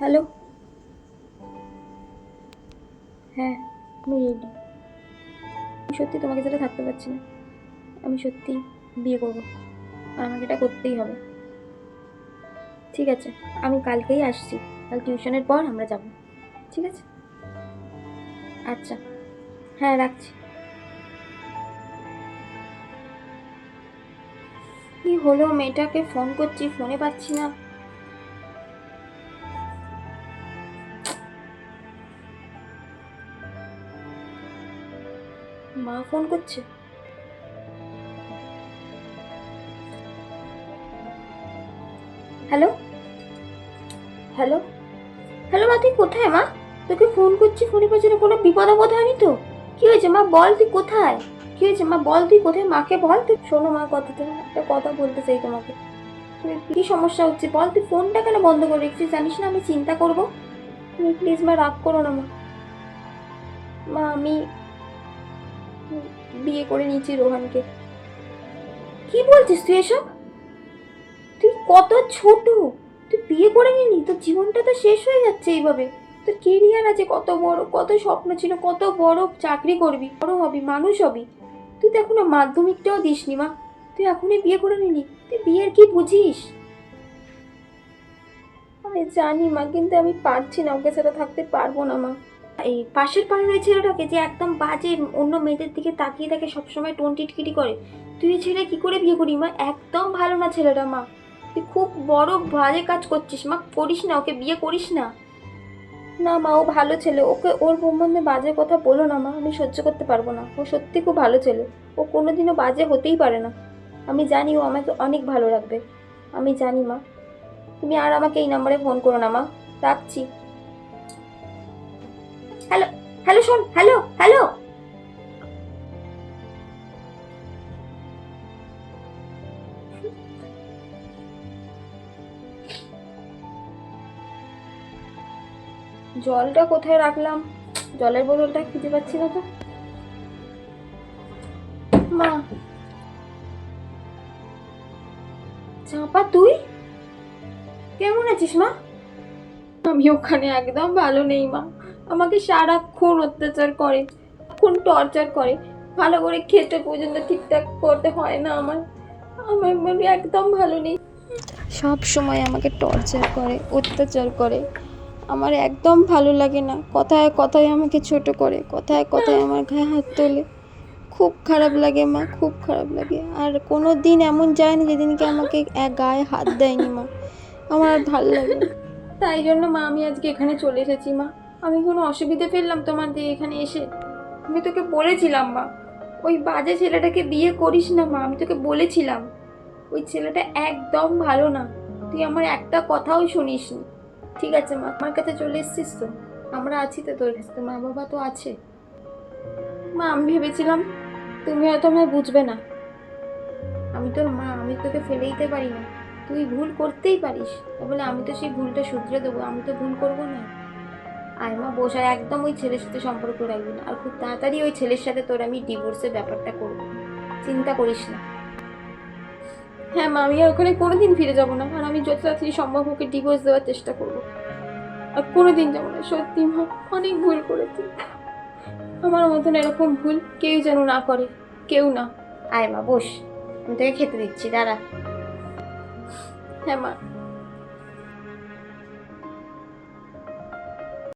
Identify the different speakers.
Speaker 1: Hello? হ্যাঁ আমি ready. আমি সত্যি তোমাকে ছাড়া থাকতে পারছি না। আমি সত্যি বিয়ে করব। আর আমাকে এটা করতেই হবে। ঠিক আছে, আমি কালকেই আসছি। কাল টিউশনের পর আমরা যাব। ঠিক আছে? আচ্ছা হ্যাঁ রাখছি। কি হলো মেয়েটাকে? ফোন করছি, ফোনে পাচ্ছি না। মা ফোন করছে। হ্যালো? হ্যালো? হ্যালো মা, তুই কোথায় মা? তোকে ফোন করছি ফোনে পাচ্ছি না কোনো বিপদ আপদ হয়নি তো? কি হয়েছে মা, বল তুই কোথায়? কি হয়েছে মা, বল তুই কোথায়? মাকে বল তুই। শোনো মা কথাটা, একটা কথা বলতে চাই তোমাকে। তুমি কি সমস্যা হচ্ছে? বল তুই ফোনটা কেন বন্ধ করে রেখেছিস? জানিস না আমি চিন্তা করব? তুমি প্লিজ মা রাগ করো না মা। মা, আমি বিয়ে করে নিয়েছি রোহানকে। কি বলছিস তুই এসব? তুই কত ছোট, তুই বিয়ে করে নিলি, তোর জীবনটা তো শেষ হয়ে যাচ্ছে এইভাবে। তোর কেরিয়ার আছে, কত বড়, কত স্বপ্ন ছিল, কত বড় চাকরি করবি, বড় হবি, মানুষ হবি। তুই তো এখনও মাধ্যমিকটাও দিসনি মা, তুই এখনই বিয়ে করে নিলি, তুই বিয়ের কি বুঝিস? আমি জানি মা, কিন্তু আমি পারছি না, ওকে ছাড়া থাকতে পারব না মা। এই পাশের পাড়ার ওই ছেলেটাকে যে একদম বাজে অন্য মেয়েদের দিকে তাকিয়ে থাকে সবসময় টোন টিটকিটি করে, তুই ছেলে কি করে বিয়ে করি মা? একদম ভালো না ছেলেটা মা। তুই খুব বড় বাজে কাজ করছিস মা, করিস না, ওকে বিয়ে করিস না। না মা, ও ভালো ছেলে, ওকে ওর সম্বন্ধে বাজে কথা বলো না মা, আমি সহ্য করতে পারব না। ও সত্যি খুব ভালো ছেলে, ও কোনোদিনও বাজে হতেই পারে না। আমি জানি ও আমাকে অনেক ভালো রাখবে। আমি জানি মা। তুমি আর আমাকে এই নাম্বারে ফোন করো না মা। রাখছি। হ্যালো হ্যালো শোন, হ্যালো হ্যালো। জলটা কোথায় রাখলাম? জলের বোতলটা খুঁজে পাচ্ছি না তো। মা। চাপা তুই? কেমন আছিস মা? আমি ওখানে একদম ভালো নেই মা। আমাকে সারাক্ষণ অত্যাচার করে খুন টর্চার করে। ভালো করে খেতে পর্যন্ত ঠিকঠাক করতে হয় না আমার। আমার মনে একদম ভালো নেই। সব সময় আমাকে টর্চার করে, অত্যাচার করে। আমার একদম ভালো লাগে না। কথায় কথায় আমাকে ছোট করে, কথায় কথায় আমার গায়ে হাত তোলে। খুব খারাপ লাগে মা, খুব খারাপ লাগে। আর কোনো দিন এমন যায় না যেদিনকে আমাকে এক গায়ে হাত দেয়নি মা। আমার আর ভালো লাগে। তাই জন্য মা, আমি আজকে এখানে চলে এসেছি মা। আমি কোনো অসুবিধে ফেললাম তোমাদের এখানে এসে। আমি তোকে বলেছিলাম মা, ওই বাজে ছেলেটাকে বিয়ে করিস না মা, আমি তোকে বলেছিলাম। ওই ছেলেটা একদম ভালো না, তুই আমার একটা কথাও শুনিস নি। ঠিক আছে মা, আমার কাছে চলে এসছিস তো? আমরা আছি তো তোর কাছে তো মা বাবা তো আছে। মা, আমি ভেবেছিলাম তুমি হয়তো আমায় বুঝবে না। আমি তোর মা, আমি তোকে ফেলে দিতে পারি না। তুই ভুল করতেই পারিস। বলে আমি তো সেই ভুলটা শুধরে দেবো, আমি তো ভুল করব না। আর মা বসার একদম ওই ছেলের সাথে সম্পর্ক রাখবি না। আর খুব তাড়াতাড়ি ওই ছেলের সাথে তোর আমি ডিভোর্সের ব্যাপারটা করব। চিন্তা করিস না। হ্যাঁ মা আমি আর ওখানে কোনোদিন ফিরে যাব না। আর আমি যত তাড়াতাড়ি সম্ভব ওকে ডিভোর্স দেওয়ার চেষ্টা করব। আর কোনোদিন যাব না। সত্যি মা অনেক ভুল করেছি। আমার মতন এরকম ভুল কেউ যেন না করে। কেউ না। আয় মা বস। আমি তোকে খেতে দিচ্ছি দাঁড়া। হ্যাঁ মা।